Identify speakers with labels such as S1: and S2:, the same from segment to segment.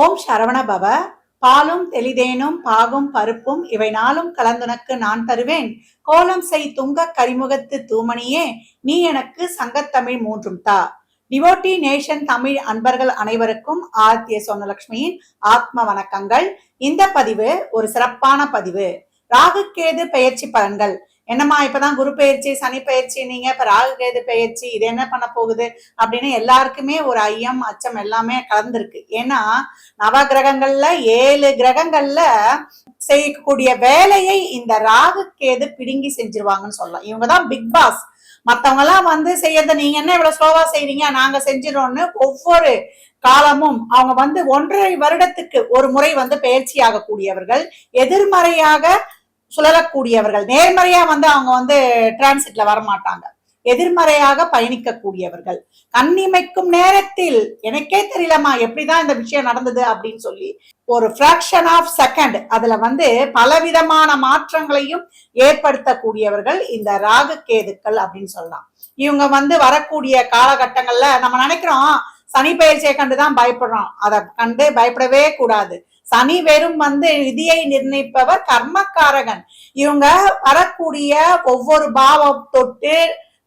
S1: ஓம் சரவண பவ பாலும் தெளிதேனும் பாகும் பருப்பும் இவை நாளும் கலந்துனக்கு நான் தருவேன் கோலம் செய் துங்க கரிமுகத்து தூமணியே நீ எனக்கு சங்கத்தமிழ் மூன்றும் தா டிவோட்டி நேஷன் தமிழ் அன்பர்கள் அனைவருக்கும் ஆர்த்திய சோனலட்சுமியின் ஆத்ம வணக்கங்கள் இந்த பதிவு ஒரு சிறப்பான பதிவு ராகு கேது பெயர்ச்சி பலன்கள் என்னம்மா இப்பதான் குரு பயிற்சி சனி பயிற்சி நீங்க இப்ப ராகு கேது பயிற்சி இது என்ன பண்ண போகுது அப்படின்னு எல்லாருக்குமே ஒரு ஐயம் அச்சம் எல்லாமே கலந்துருக்கு ஏன்னா நவ கிரகங்கள்ல ஏழு கிரகங்கள்ல செய்யக்கூடிய வேலையை இந்த ராகு கேது பிடுங்கி செஞ்சிருவாங்கன்னு சொல்லலாம் இவங்கதான் பிக் பாஸ் எல்லாம் வந்து செய்யறத நீங்க என்ன இவ்வளவு ஸ்லோவா செய்றீங்க நாங்க செஞ்சிடோம்னு ஒவ்வொரு காலமும் அவங்க வந்து ஒன்றரை வருடத்துக்கு ஒரு முறை வந்து பயிற்சி ஆகக்கூடியவர்கள் எதிர்மறையாக சுழலக்கூடியவர்கள் நேர்மறையா வந்து அவங்க வந்து டிரான்சிட்ல வரமாட்டாங்க எதிர்மறையாக பயணிக்கக்கூடியவர்கள் கண்ணிமைக்கும் நேரத்தில் எனக்கே தெரியலமா எப்படிதான் இந்த விஷயம் நடந்தது அப்படின்னு சொல்லி ஒரு பிராக்ஷன் ஆஃப் செகண்ட் அதுல வந்து பலவிதமான மாற்றங்களையும் ஏற்படுத்தக்கூடியவர்கள் இந்த ராகு கேதுக்கள் அப்படின்னு சொல்லலாம் இவங்க வந்து வரக்கூடிய காலகட்டங்கள்ல நம்ம நினைக்கிறோம் சனி பயிற்சியை கண்டுதான் பயப்படுறோம் அதை கண்டு பயப்படவே கூடாது சனி வெறும் வந்து விதியை நிர்ணயிப்பவர் கர்மக்காரகன் இவங்க வரக்கூடிய ஒவ்வொரு பாவம் தொட்டு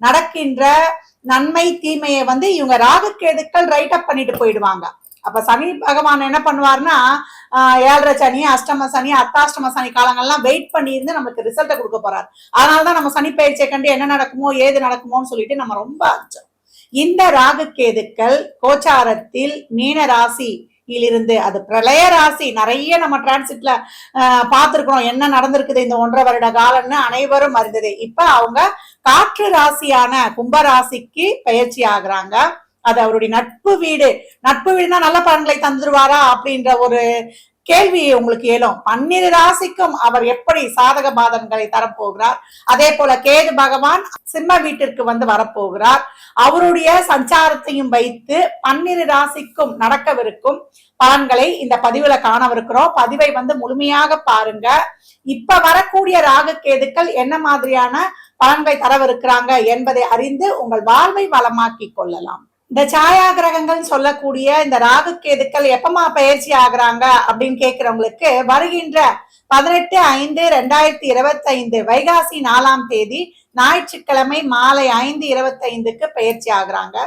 S1: நடக்கின்ற நன்மை தீமையை வந்து இவங்க ராகுக்கேதுக்கள் ரைட் அப் பண்ணிட்டு போயிடுவாங்க அப்ப சனி பகவான் என்ன பண்ணுவார்னா ஏழரை சனி அஷ்டம சனி அர்த்தாஷ்டம சனி காலங்கள்லாம் வெயிட் பண்ணி இருந்து நமக்கு ரிசல்ட்டை கொடுக்க போறாரு அதனாலதான் நம்ம சனி பயிற்சியை கண்டு என்ன நடக்குமோ ஏது நடக்குமோன்னு சொல்லிட்டு நம்ம ரொம்ப அச்சம் இந்த ராகு கேதுக்கள் கோச்சாரத்தில் மீன ராசி இருந்து அது பிரளய ராசி நிறைய நம்ம டிரான்சிட்ல பார்த்துருக்கோம் என்ன நடந்திருக்குது இந்த ஒன்றரை வருட காலம்னு அனைவரும் அறிந்தது இப்ப அவங்க காற்று ராசியான கும்ப ராசிக்கு பயிற்சி ஆகுறாங்க அது அவருடைய நட்பு வீடு நட்பு வீடுனா நல்ல பலன்களை தந்துருவாரா அப்படின்ற ஒரு கேள்வி உங்களுக்கு ஏலும் பன்னிரு ராசிக்கும் அவர் எப்படி சாதக பாதங்களை தரப்போகிறார் அதே போல கேது பகவான் சிம்ம வீட்டிற்கு வந்து வரப்போகிறார் அவருடைய சஞ்சாரத்தையும் வைத்து பன்னிரு ராசிக்கும் நடக்கவிருக்கும் பலன்களை இந்த பதிவுல காணவிருக்கிறோம் பதிவை வந்து முழுமையாக பாருங்க இப்ப வரக்கூடிய ராகு கேதுக்கள் என்ன மாதிரியான பலன்களை தரவிருக்கிறாங்க என்பதை அறிந்து உங்கள் வாழ்வை வளமாக்கி கொள்ளலாம் இந்த சாயா கிரகங்கள்னு சொல்லக்கூடிய இந்த ராகு கேதுக்கள் எப்பமா பயிற்சி ஆகுறாங்க அப்படின்னு கேட்கிறவங்களுக்கு வருகின்ற பதினெட்டு ஐந்து ரெண்டாயிரத்தி இருபத்தைந்து வைகாசி நாலாம் தேதி ஞாயிற்றுக்கிழமை மாலை ஐந்து இருபத்தைந்துக்கு பயிற்சி ஆகுறாங்க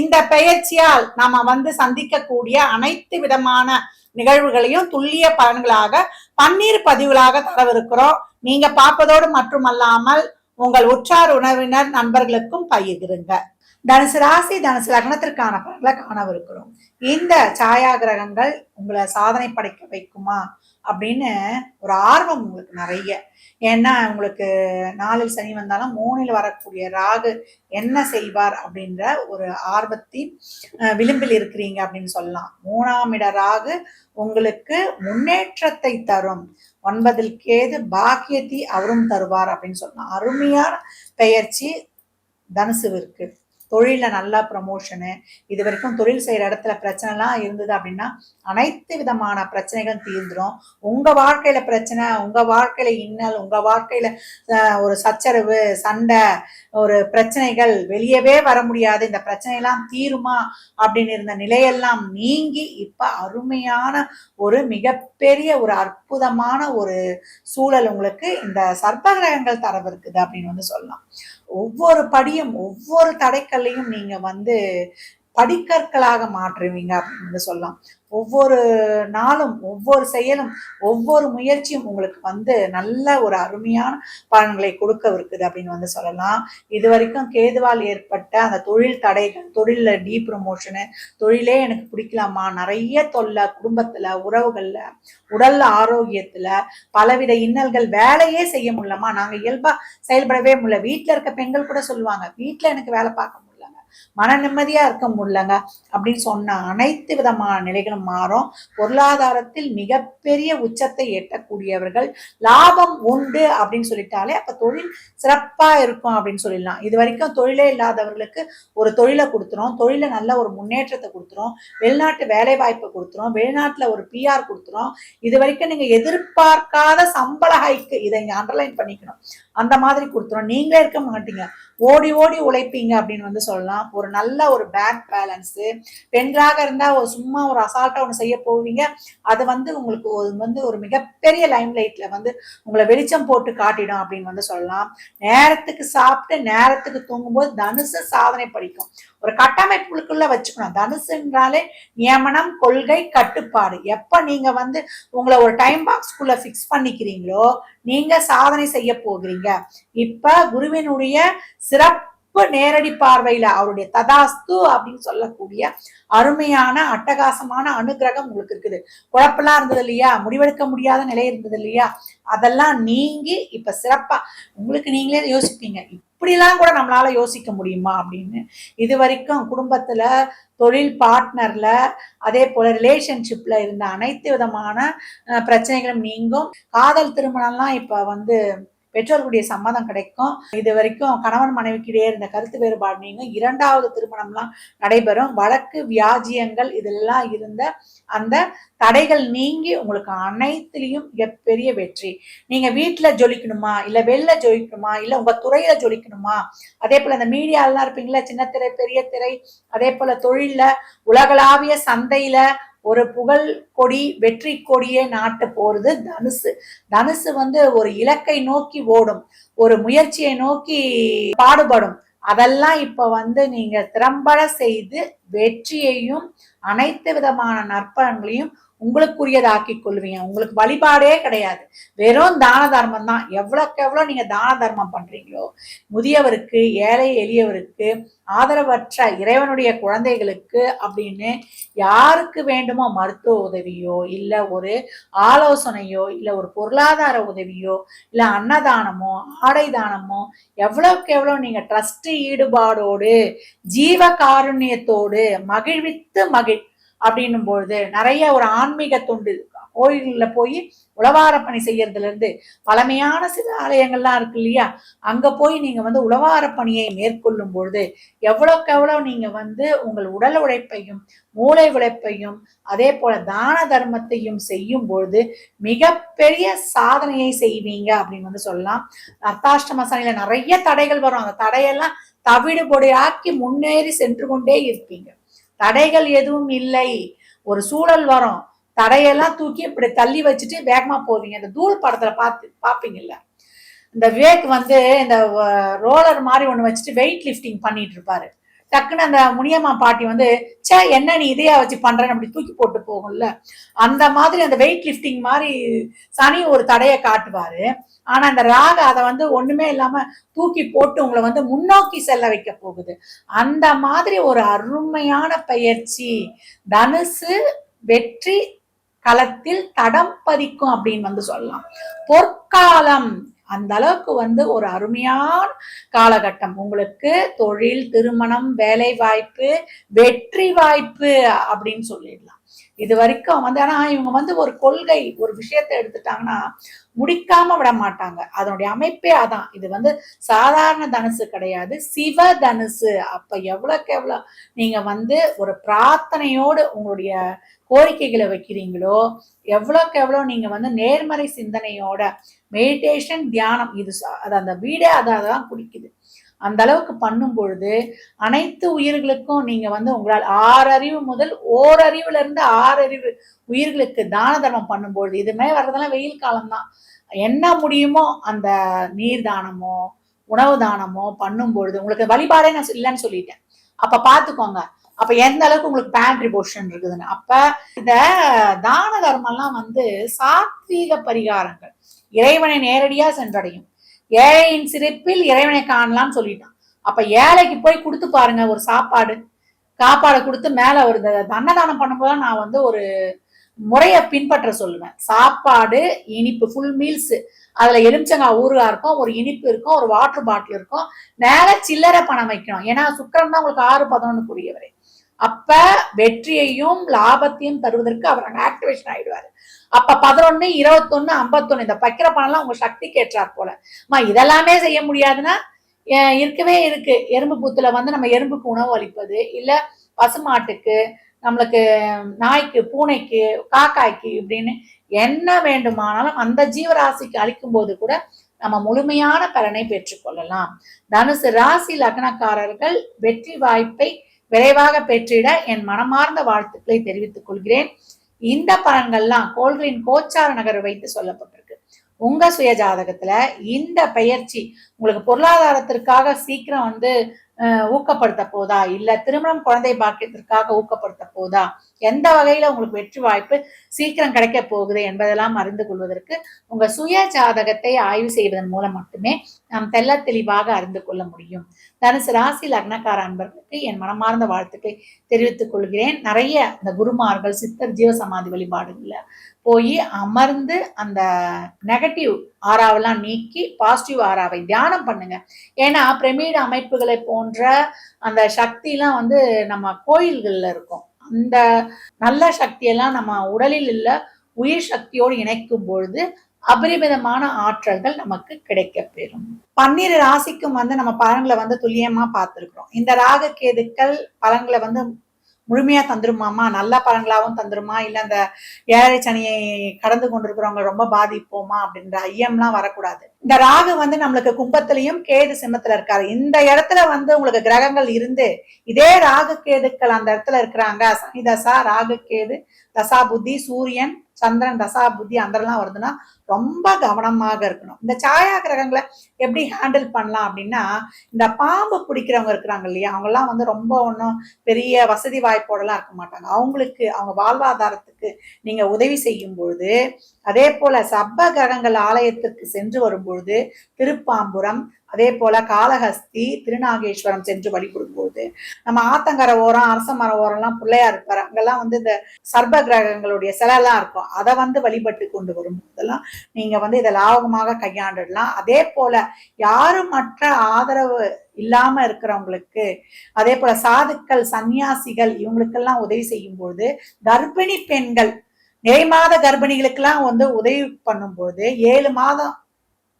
S1: இந்த பயிற்சியால் நாம வந்து சந்திக்கக்கூடிய அனைத்து விதமான நிகழ்வுகளையும் துல்லிய பலன்களாக பன்னீர் பதிவுகளாக தரவிருக்கிறோம் நீங்க பார்ப்பதோடு மட்டுமல்லாமல் உங்கள் உற்றார் உணவினர் நண்பர்களுக்கும் பகிர்கிறங்க தனுசு ராசி தனுசு லக்னத்திற்கான பலன்களை காணவிருக்கிறோம் இந்த சாயா கிரகங்கள் உங்களை சாதனை படைக்க வைக்குமா அப்படின்னு ஒரு ஆர்வம் உங்களுக்கு நிறைய ஏன்னா உங்களுக்கு நாலில் சனி வந்தாலும் மூணில் வரக்கூடிய ராகு என்ன செய்வார் அப்படின்ற ஒரு ஆர்வத்தின் விளிம்பில் இருக்கிறீங்க அப்படின்னு சொல்லலாம் மூணாம் இட ராகு உங்களுக்கு முன்னேற்றத்தை தரும் ஒன்பதில் கேது பாக்கியத்தை அவரும் தருவார் அப்படின்னு சொல்லலாம் அருமையான பெயர்ச்சி தனுசுவிற்கு தொழிலில் நல்லா ப்ரமோஷனு இது வரைக்கும் தொழில் செய்கிற இடத்துல பிரச்சனைலாம் இருந்தது அப்படின்னா அனைத்து விதமான பிரச்சனைகளும் தீர்ந்துடும் உங்கள் வாழ்க்கையில் பிரச்சனை உங்கள் வாழ்க்கையில் இன்னல் உங்கள் வாழ்க்கையில் ஒரு சச்சரவு சண்டை ஒரு பிரச்சனைகள் வெளியவே வர முடியாது இந்த பிரச்சனையெல்லாம் தீருமா அப்படின்னு இருந்த நிலையெல்லாம் நீங்கி இப்போ அருமையான ஒரு மிகப்பெரிய ஒரு அற்புதமான ஒரு சூழல் உங்களுக்கு இந்த சர்ப்பகிரகங்கள் தரவிருக்குது அப்படின்னு வந்து சொல்லலாம் ஒவ்வொரு படியும் ஒவ்வொரு தடைக்கல்லையும் நீங்கள் வந்து படிக்கற்களாக மாற்றுவீங்க அப்படின்னு சொல்லலாம் ஒவ்வொரு நாளும் ஒவ்வொரு செயலும் ஒவ்வொரு முயற்சியும் உங்களுக்கு வந்து நல்ல ஒரு அருமையான பலன்களை கொடுக்க இருக்குது அப்படின்னு வந்து சொல்லலாம் இது வரைக்கும் கேதுவால் ஏற்பட்ட அந்த தொழில் தடைகள் தொழிலில் டீ ப்ரமோஷனு தொழிலே எனக்கு பிடிக்கலாமா நிறைய தொல்லை குடும்பத்தில் உறவுகளில் உடல் ஆரோக்கியத்தில் பலவித இன்னல்கள் வேலையே செய்ய முடியலமா நாங்கள் இயல்பாக செயல்படவே முடியல வீட்டில் இருக்க பெண்கள் கூட சொல்லுவாங்க வீட்டில் எனக்கு வேலை பார்க்க மன நிம்மதியாக இருக்க முடியலங்க அப்படின்னு சொன்ன அனைத்து விதமான நிலைகளும் மாறும் பொருளாதாரத்தில் மிகப்பெரிய உச்சத்தை எட்டக்கூடியவர்கள் லாபம் உண்டு அப்படின்னு சொல்லிட்டாலே அப்போ தொழில் சிறப்பாக இருக்கும் அப்படின்னு சொல்லிடலாம் இது வரைக்கும் தொழிலே இல்லாதவர்களுக்கு ஒரு தொழிலை கொடுத்துரும் தொழிலை நல்ல ஒரு முன்னேற்றத்தை கொடுத்துரும் வெளிநாட்டு வேலை வாய்ப்பை கொடுத்துரும் வெளிநாட்டில் ஒரு பிஆர் கொடுத்துரும் இது வரைக்கும் நீங்கள் எதிர்பார்க்காத சம்பள ஹைக்கு இதை அண்டர்லைன் பண்ணிக்கணும் அந்த மாதிரி கொடுத்துரும் நீங்களே இருக்க மாட்டீங்க ஓடி ஓடி உழைப்பீங்க அப்படின்னு வந்து சொல்லலாம் ஒரு நல்ல ஒரு பேங்க் பேலன்ஸு பெண்களாக இருந்தால் ஒரு சும்மா ஒரு அசால்ட்டாக ஒன்று செய்ய போவீங்க அது வந்து உங்களுக்கு ஒரு வந்து ஒரு மிகப்பெரிய லைம் லைட்ல வந்து உங்களை வெளிச்சம் போட்டு காட்டிடும் அப்படின்னு வந்து சொல்லலாம் நேரத்துக்கு சாப்பிட்டு நேரத்துக்கு தூங்கும்போது தனுச சாதனை படிக்கும் ஒரு கட்டமைப்புக்குள்ள வச்சுக்கணும் தனுசுன்றாலே நியமனம் கொள்கை கட்டுப்பாடு எப்போ நீங்கள் வந்து உங்களை ஒரு டைம் பாக்ஸ்க்குள்ளே ஃபிக்ஸ் பண்ணிக்கிறீங்களோ நீங்க சாதனை செய்ய போகிறீங்க இப்ப குருவினுடைய சிறப்பு நேரடி பார்வையில அவருடைய ததாஸ்து அப்படின்னு சொல்லக்கூடிய அருமையான அட்டகாசமான அனுகிரகம் உங்களுக்கு இருக்குது குழப்பெல்லாம் இருந்தது இல்லையா முடிவெடுக்க முடியாத நிலை இருந்தது இல்லையா அதெல்லாம் நீங்கி இப்ப சிறப்பா உங்களுக்கு நீங்களே யோசிப்பீங்க இப்படிலாம் கூட நம்மளால யோசிக்க முடியுமா அப்படின்னு இது வரைக்கும் குடும்பத்துல தொழில் பார்ட்னர்ல அதே போல ரிலேஷன்ஷிப்ல இருந்த அனைத்து விதமான பிரச்சனைகளும் நீங்கும் காதல் திருமணம்லாம் இப்ப வந்து பெற்றோர்களுடைய சம்மதம் கிடைக்கும் இது வரைக்கும் கணவன் மனைவிக்கு இடையே இருந்த கருத்து வேறுபாடு நீங்கள் இரண்டாவது திருமணம்லாம் நடைபெறும் வழக்கு வியாஜியங்கள் இதெல்லாம் இருந்த அந்த தடைகள் நீங்கி உங்களுக்கு அனைத்துலேயும் பெரிய வெற்றி நீங்கள் வீட்டில் ஜொலிக்கணுமா இல்லை வெளில ஜொலிக்கணுமா இல்லை உங்கள் துறையில் ஜொலிக்கணுமா அதே போல் இந்த மீடியாலலாம் இருப்பீங்களா சின்ன திரை பெரிய திரை அதே போல் தொழிலில் உலகளாவிய சந்தையில் ஒரு புகழ் கொடி வெற்றி கொடியே நாட்ட போறது தனுசு தனுசு வந்து ஒரு இலக்கை நோக்கி ஓடும் ஒரு முயற்சியை நோக்கி பாடுபடும் அதெல்லாம் இப்ப வந்து நீங்க திறம்பட செய்து வெற்றியையும் அனைத்து விதமான நற்பலன்களையும் உங்களுக்குரியதாக்கி கொள்வீங்க உங்களுக்கு வழிபாடே கிடையாது வெறும் தான தர்மம் தான் எவ்வளோக்கு எவ்வளோ நீங்கள் தான தர்மம் பண்ணுறீங்களோ முதியவருக்கு ஏழை எளியவருக்கு ஆதரவற்ற இறைவனுடைய குழந்தைகளுக்கு அப்படின்னு யாருக்கு வேண்டுமோ மருத்துவ உதவியோ இல்லை ஒரு ஆலோசனையோ இல்லை ஒரு பொருளாதார உதவியோ இல்லை அன்னதானமோ ஆடை தானமோ எவ்வளோக்கு எவ்வளோ நீங்கள் ட்ரஸ்ட்டு ஈடுபாடோடு ஜீவ காருண்யத்தோடு போது மகிழ்வித்து மகிழ் அப்படின்னும் பொழுது நிறைய ஒரு ஆன்மீக தொண்டு கோயில்ல போய் உழவார பணி செய்யறதுல இருந்து பழமையான சில ஆலயங்கள்லாம் இருக்கு இல்லையா அங்க போய் நீங்க வந்து உழவார பணியை மேற்கொள்ளும் பொழுது எவ்வளவுக்கு எவ்வளவு நீங்க வந்து உங்கள் உடல் உழைப்பையும் மூளை உழைப்பையும் அதே போல தான தர்மத்தையும் செய்யும் பொழுது மிகப்பெரிய சாதனையை செய்வீங்க அப்படின்னு வந்து சொல்லலாம் அர்த்தாஷ்டம சனியில நிறைய தடைகள் வரும் அந்த தடையெல்லாம் தவிடு பொடியாக்கி முன்னேறி சென்று கொண்டே இருப்பீங்க தடைகள் எதுவும் இல்லை ஒரு சூழல் வரும் தடையெல்லாம் தூக்கி இப்படி தள்ளி வச்சுட்டு வேகமா போவீங்க இந்த தூள் படத்துல பார்த்து பார்ப்பீங்கல்ல இந்த விவேக் வந்து இந்த ரோலர் மாதிரி ஒன்று வச்சுட்டு வெயிட் லிஃப்டிங் பண்ணிட்டு இருப்பாரு டக்குன்னு அந்த முனியம்மா பாட்டி வந்து சே என்ன நீ இதையா வச்சு பண்றேன்னு அப்படி தூக்கி போட்டு போகும்ல அந்த மாதிரி அந்த வெயிட் லிஃப்டிங் மாதிரி சனி ஒரு தடையை காட்டுவாரு ஆனா அந்த ராக அதை வந்து ஒண்ணுமே இல்லாம தூக்கி போட்டு உங்களை வந்து முன்னோக்கி செல்ல வைக்க போகுது அந்த மாதிரி ஒரு அருமையான பயிற்சி தனுசு வெற்றி களத்தில் தடம் பதிக்கும் அப்படின்னு வந்து சொல்லலாம் பொற்காலம் அந்த அளவுக்கு வந்து ஒரு அருமையான காலகட்டம் உங்களுக்கு தொழில் திருமணம் வேலை வாய்ப்பு வெற்றி வாய்ப்பு அப்படின்னு சொல்லிடலாம் இது வரைக்கும் வந்து ஆனா இவங்க வந்து ஒரு கொள்கை ஒரு விஷயத்த எடுத்துட்டாங்கன்னா முடிக்காம விட மாட்டாங்க அதனுடைய அமைப்பே அதான் இது வந்து சாதாரண தனுசு கிடையாது சிவ தனுசு அப்ப எவ்வளோக்கு எவ்வளோ நீங்க வந்து ஒரு பிரார்த்தனையோடு உங்களுடைய கோரிக்கைகளை வைக்கிறீங்களோ எவ்வளோக்கு எவ்வளோ நீங்கள் வந்து நேர்மறை சிந்தனையோட மெடிடேஷன் தியானம் இது அது அந்த வீடே அதை அதான் குடிக்குது அந்த அளவுக்கு பண்ணும் பொழுது அனைத்து உயிர்களுக்கும் நீங்க வந்து உங்களால் ஆறு அறிவு முதல் ஓரறிவுல இருந்து அறிவு உயிர்களுக்கு தான தர்மம் பண்ணும்பொழுது இதுமே வர்றதெல்லாம் வெயில் காலம்தான் என்ன முடியுமோ அந்த நீர் தானமோ உணவு தானமோ பண்ணும் பொழுது உங்களுக்கு வழிபாடே நான் இல்லைன்னு சொல்லிட்டேன் அப்ப பாத்துக்கோங்க அப்ப எந்த அளவுக்கு உங்களுக்கு பேண்ட்ரி போஷன் இருக்குதுன்னு அப்ப இந்த தான தர்மம்லாம் வந்து சாத்வீக பரிகாரங்கள் இறைவனை நேரடியா சென்றடையும் ஏழையின் சிரிப்பில் இறைவனை காணலாம்னு சொல்லிட்டான் அப்ப ஏழைக்கு போய் கொடுத்து பாருங்க ஒரு சாப்பாடு சாப்பாடை கொடுத்து மேல ஒரு அன்னதானம் பண்ணும்போது நான் வந்து ஒரு முறையை பின்பற்ற சொல்லுவேன் சாப்பாடு இனிப்பு ஃபுல் மீல்ஸ் அதுல எலுமிச்சங்காய் ஊறுகா இருக்கும் ஒரு இனிப்பு இருக்கும் ஒரு வாட்டர் பாட்டில் இருக்கும் மேல சில்லறை பணம் வைக்கணும் ஏன்னா சுக்கரம் தான் உங்களுக்கு ஆறு பதினொன்று புரியவரை அப்ப வெற்றியையும் லாபத்தையும் தருவதற்கு அவர் அங்கே ஆக்டிவேஷன் ஆயிடுவாரு அப்ப பதினொன்னு இருபத்தொன்னு ஐம்பத்தொன்னு இந்த பக்கிர பணம்லாம் உங்க சக்தி கேட்டார் போல அம்மா இதெல்லாமே செய்ய முடியாதுன்னா இருக்கவே இருக்கு எறும்பு பூத்துல வந்து நம்ம எறும்புக்கு உணவு அளிப்பது இல்ல பசுமாட்டுக்கு நம்மளுக்கு நாய்க்கு பூனைக்கு காக்காய்க்கு இப்படின்னு என்ன வேண்டுமானாலும் அந்த ஜீவராசிக்கு அளிக்கும் போது கூட நம்ம முழுமையான பலனை பெற்றுக்கொள்ளலாம் தனுசு ராசி லக்னக்காரர்கள் வெற்றி வாய்ப்பை விரைவாக பெற்றிட என் மனமார்ந்த வாழ்த்துக்களை தெரிவித்துக் கொள்கிறேன் இந்த பலன்கள்லாம் கோள்களின் கோச்சார நகர் வைத்து சொல்லப்பட்டிருக்கு உங்க சுய ஜாதகத்துல இந்த பெயர்ச்சி உங்களுக்கு பொருளாதாரத்திற்காக சீக்கிரம் வந்து ஊக்கப்படுத்த போதா இல்ல திருமணம் குழந்தை பாக்கியத்திற்காக ஊக்கப்படுத்த போதா எந்த வகையில உங்களுக்கு வெற்றி வாய்ப்பு சீக்கிரம் கிடைக்க போகுது என்பதெல்லாம் அறிந்து கொள்வதற்கு உங்க சுய ஜாதகத்தை ஆய்வு செய்வதன் மூலம் மட்டுமே நாம் தெல்ல தெளிவாக அறிந்து கொள்ள முடியும் தனுசு ராசி லக்னக்கார அன்பர்களுக்கு என் மனமார்ந்த வாழ்த்துக்கை தெரிவித்துக் கொள்கிறேன் நிறைய அந்த குருமார்கள் சித்தர் ஜீவசமாதி வழிபாடுகளில் போய் அமர்ந்து அந்த நெகட்டிவ் ஆறாவெல்லாம் நீக்கி பாசிட்டிவ் ஆறாவை தியானம் பண்ணுங்க ஏன்னா பிரமீட அமைப்புகளை போன்ற அந்த சக்திலாம் வந்து நம்ம கோயில்களில் இருக்கும் அந்த நல்ல சக்தியெல்லாம் நம்ம உடலில் இல்லை உயிர் சக்தியோடு இணைக்கும் பொழுது அபரிமிதமான ஆற்றல்கள் நமக்கு கிடைக்க பெறும் பன்னிரு ராசிக்கும் வந்து நம்ம பலன்களை வந்து துல்லியமா பார்த்துருக்குறோம் இந்த ராக கேதுக்கள் பலன்களை வந்து முழுமையா தந்துருமாமா நல்ல பலன்களாகவும் தந்துருமா இல்லை அந்த ஏழை சனியை கடந்து கொண்டிருக்கிறவங்க ரொம்ப பாதிப்போமா அப்படின்ற ஐயம்லாம் வரக்கூடாது இந்த ராகு வந்து நம்மளுக்கு கும்பத்திலையும் கேது சிம்மத்துல இருக்காரு இந்த இடத்துல வந்து உங்களுக்கு கிரகங்கள் இருந்து இதே ராகு கேதுக்கள் அந்த இடத்துல இருக்கிறாங்க சனி தசா ராகு கேது தசா புத்தி சூரியன் சந்திரன் தசா புத்தி அந்தரெல்லாம் வருதுன்னா ரொம்ப கவனமாக இருக்கணும் இந்த சாயா கிரகங்களை எப்படி ஹேண்டில் பண்ணலாம் அப்படின்னா இந்த பாம்பு பிடிக்கிறவங்க இருக்கிறாங்க இல்லையா அவங்கெல்லாம் வந்து ரொம்ப ஒன்றும் பெரிய வசதி வாய்ப்போடலாம் இருக்க மாட்டாங்க அவங்களுக்கு அவங்க வாழ்வாதாரத்துக்கு நீங்கள் உதவி செய்யும் பொழுது அதே போல் சப்ப கிரகங்கள் ஆலயத்திற்கு சென்று வரும்பொழுது பொழுது திருப்பாம்புரம் அதே போல காளஹஸ்தி திருநாகேஸ்வரம் சென்று வழிபடும் பொழுது நம்ம ஆத்தங்கரை ஓரம் அரச மர ஓரம்லாம் பிள்ளையா இருப்பார் அங்கெல்லாம் வந்து இந்த சர்ப கிரகங்களுடைய சிலைலாம் இருக்கும் அதை வந்து வழிபட்டு கொண்டு வரும் போதெல்லாம் நீங்க வந்து இதை லாபகமாக கையாண்டுடலாம் அதே போல யாரும் மற்ற ஆதரவு இல்லாம இருக்கிறவங்களுக்கு அதே போல சாதுக்கள் சன்னியாசிகள் இவங்களுக்கெல்லாம் உதவி செய்யும் பொழுது கர்ப்பிணி பெண்கள் மாத கர்ப்பிணிகளுக்கெல்லாம் வந்து உதவி பண்ணும்போது ஏழு மாதம்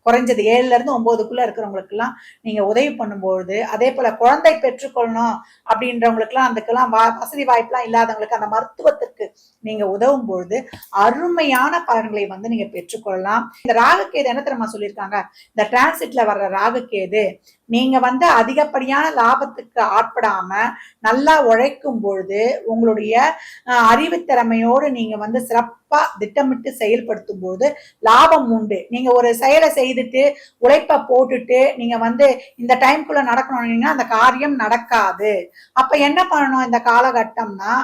S1: குறைஞ்சது ஏழுலேருந்து ஒம்போதுக்குள்ளே இருக்கிறவங்களுக்குலாம் நீங்கள் உதவி பண்ணும்பொழுது அதே போல் குழந்தை பெற்றுக்கொள்ளணும் அப்படின்றவங்களுக்குலாம் அதுக்கெல்லாம் வா வசதி வாய்ப்புலாம் இல்லாதவங்களுக்கு அந்த மருத்துவத்திற்கு நீங்கள் உதவும் பொழுது அருமையான பலன்களை வந்து நீங்கள் பெற்றுக்கொள்ளலாம் இந்த ராகுக்கேது என்ன தெரியுமா சொல்லியிருக்காங்க இந்த டிரான்சிட்ல வர்ற ராகுக்கேது நீங்க வந்து அதிகப்படியான லாபத்துக்கு ஆட்படாம நல்லா உழைக்கும் பொழுது உங்களுடைய அறிவு திறமையோடு நீங்க வந்து சிறப்பா திட்டமிட்டு செயல்படுத்தும் போது லாபம் உண்டு நீங்க ஒரு செயலை செய்துட்டு உழைப்ப போட்டுட்டு நீங்க வந்து இந்த டைம்குள்ள நடக்கணும் அந்த காரியம் நடக்காது அப்ப என்ன பண்ணணும் இந்த காலகட்டம்னா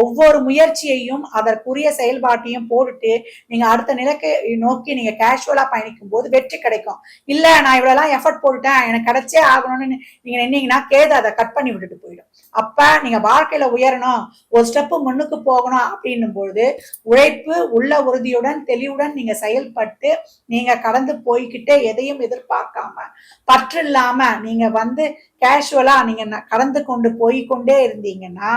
S1: ஒவ்வொரு முயற்சியையும் அதற்குரிய செயல்பாட்டையும் போட்டுட்டு நீங்க அடுத்த நிலைக்கு நோக்கி நீங்க கேஷுவலா பயணிக்கும் போது வெற்றி கிடைக்கும் இல்ல நான் இவ்வளவுலாம் எஃபர்ட் போட்டுட்டேன் எனக்கு கிடைச்சே ஆகணும்னு நீங்க நின்னீங்கன்னா கேது அதை கட் பண்ணி விட்டுட்டு போயிடும் அப்ப நீங்க வாழ்க்கையில உயரணும் ஒரு ஸ்டெப்பு முன்னுக்கு போகணும் அப்படின்னும் பொழுது உழைப்பு உள்ள உறுதியுடன் தெளிவுடன் நீங்க செயல்பட்டு நீங்க கடந்து போய்கிட்டே எதையும் எதிர்பார்க்காம பற்று இல்லாம நீங்க வந்து கேஷுவலா நீங்க கடந்து கொண்டு போய் கொண்டே இருந்தீங்கன்னா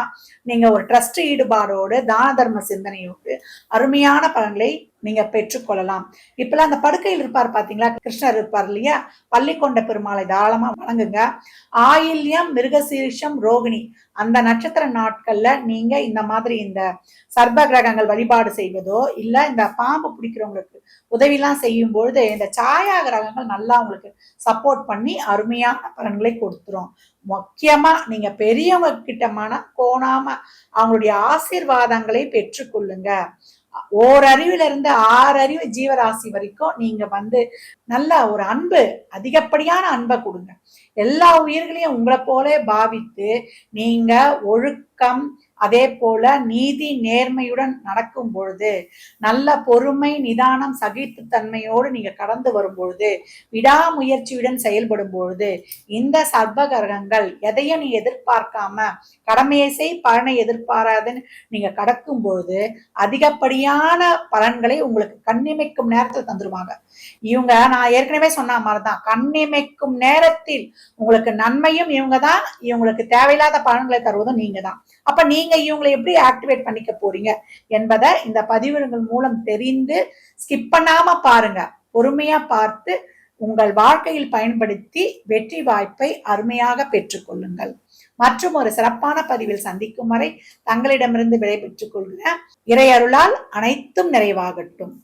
S1: நீங்க ஒரு ட்ரஸ்ட் ஈடுபாடோடு தான தர்ம சிந்தனையோடு அருமையான பலன்களை நீங்க பெற்றுக்கொள்ளலாம் இப்பெல்லாம் அந்த படுக்கையில் இருப்பார் பாத்தீங்களா கிருஷ்ணர் இருப்பார் இல்லையா பள்ளி கொண்ட பெருமாளை தாராளமா வணங்குங்க ஆயில்யம் மிருகசீரிஷம் ரோகிணி அந்த நட்சத்திர நாட்கள்ல நீங்க இந்த மாதிரி இந்த சர்ப கிரகங்கள் வழிபாடு செய்வதோ இல்ல இந்த பாம்பு பிடிக்கிறவங்களுக்கு உதவிலாம் செய்யும் பொழுது இந்த சாயா கிரகங்கள் நல்லா உங்களுக்கு சப்போர்ட் பண்ணி அருமையான பலன்களை கொடுத்துரும் முக்கியமா நீங்க பெரியவங்க கிட்ட மனம் கோணாம அவங்களுடைய ஆசீர்வாதங்களை பெற்றுக்கொள்ளுங்க ஓரறிவுல இருந்து ஆறு அறிவு ஜீவராசி வரைக்கும் நீங்க வந்து நல்ல ஒரு அன்பு அதிகப்படியான அன்பை கொடுங்க எல்லா உயிர்களையும் உங்களை போல பாவித்து நீங்க ஒழுக்கம் அதே போல நீதி நேர்மையுடன் நடக்கும் பொழுது நல்ல பொறுமை நிதானம் சகிப்புத்தன்மையோடு நீங்க கடந்து வரும் பொழுது விடாமுயற்சியுடன் செயல்படும் பொழுது இந்த சர்வகரகங்கள் எதையும் நீ எதிர்பார்க்காம கடமையை செய் பலனை எதிர்பாராதுன்னு நீங்க கடக்கும் பொழுது அதிகப்படியான பலன்களை உங்களுக்கு கண்ணிமைக்கும் நேரத்தில் தந்துருவாங்க இவங்க நான் ஏற்கனவே சொன்ன மாதிரிதான் கண்ணிமைக்கும் நேரத்தில் உங்களுக்கு நன்மையும் இவங்க தான் இவங்களுக்கு தேவையில்லாத பலன்களை தருவதும் நீங்க தான் அப்ப நீங்க நீங்க இவங்களை எப்படி ஆக்டிவேட் பண்ணிக்க போறீங்க என்பதை இந்த பதிவுகள் மூலம் தெரிந்து ஸ்கிப் பண்ணாம பாருங்க பொறுமையா பார்த்து உங்கள் வாழ்க்கையில் பயன்படுத்தி வெற்றி வாய்ப்பை அருமையாக பெற்றுக்கொள்ளுங்கள் மற்றும் ஒரு சிறப்பான பதிவில் சந்திக்கும் வரை தங்களிடமிருந்து விடைபெற்றுக் கொள்கிற இறையருளால் அனைத்தும் நிறைவாகட்டும்